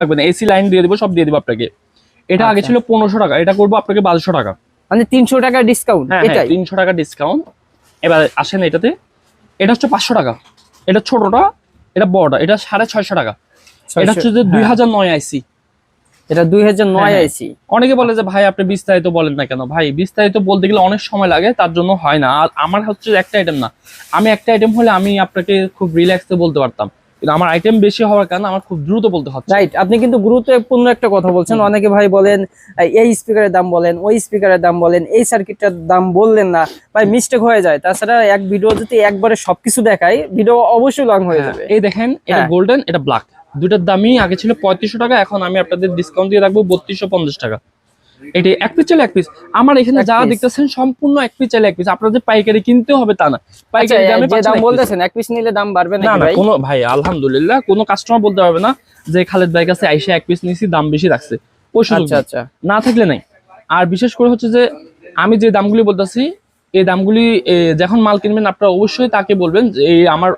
লাগবে না। AC line দিয়ে দিব সব দিয়ে দিব আপনাকে। এটা আগে আচ্ছা। ছিল পনেরোশো টাকা এটা করব আপনাকে বারোশো টাকা। মানে তিনশো টাকা ডিসকাউন্ট হ্যাঁ তিনশো টাকা ডিসকাউন্ট এবার আসেন এটাতে। এটা হচ্ছে পাঁচশো টাকা। এটা ছোটটা এটা বড়টা এটা সাড়ে ছয়শো টাকা। এটা হচ্ছে যে দুই হাজার নয় আইসি। এটা দুই হাজার নয় হ্যাঁ, আইসি। অনেকে বলে যে ভাই আপনি বিস্তারিত বলেন না কেন? ভাই বিস্তারিত বলতে গেলে অনেক সময় লাগে তার জন্য হয় না। আর আমার হচ্ছে একটা আইটেম না। আমি একটা আইটেম হলে আমি আপনাকে খুব রিল্যাক্সে বলতে পারতাম। কিন্তু আমার আইটেম বেশি হওয়ার কারণে আমার খুব দ্রুত বলতে হচ্ছে। রাইট আপনি কিন্তু গুরুত্বপূর্ণ একটা কথা বলছেন। অনেকে ভাই বলেন এই স্পিকারের দাম বলেন ওই স্পিকারের দাম বলেন এই সার্কিটটার দাম বললেন না। ভাই মিস্টেক হয়ে যায়। তাছাড়া এক ভিডিও যদি একবারে সবকিছু দেখায় ভিডিও অবশ্যই লং হয়ে হ্যাঁ, যাবে। এই দেখেন এটা হ্যাঁ। গোল্ডেন এটা ব্ল্যাক দুটার দামই আগে ছিল পঁয়ত্রিশশো টাকা এখন আমি আপনাদের ডিসকাউন্ট দিয়ে রাখব বত্রিশশো পঞ্চাশ টাকা। এটি এক পিস চাইলে এক পিস আমার এখানে যা দেখতেছেন সম্পূর্ণ এক পিস চাইলে এক পিস আপনাদের পাইকারি কিনতে হবে তা না। আচ্ছা, পাইকারি দামে পাচ্ছেন দাম এক বলতেছেন এক পিস নিলে দাম বাড়বে না না কোনো ভাই আলহামদুলিল্লাহ কোনো কাস্টমার বলতে পারবে না যে খালেদ ভাই কাছে আইসে এক পিস নিয়েছি দাম বেশি রাখছে। ওই আচ্ছা আচ্ছা। না থাকলে নাই। আর বিশেষ করে হচ্ছে যে আমি যে দামগুলি বলতেছি এই দামগুলি যখন মাল কিনবেন আপনারা অবশ্যই তাকে বলবেন যে আমার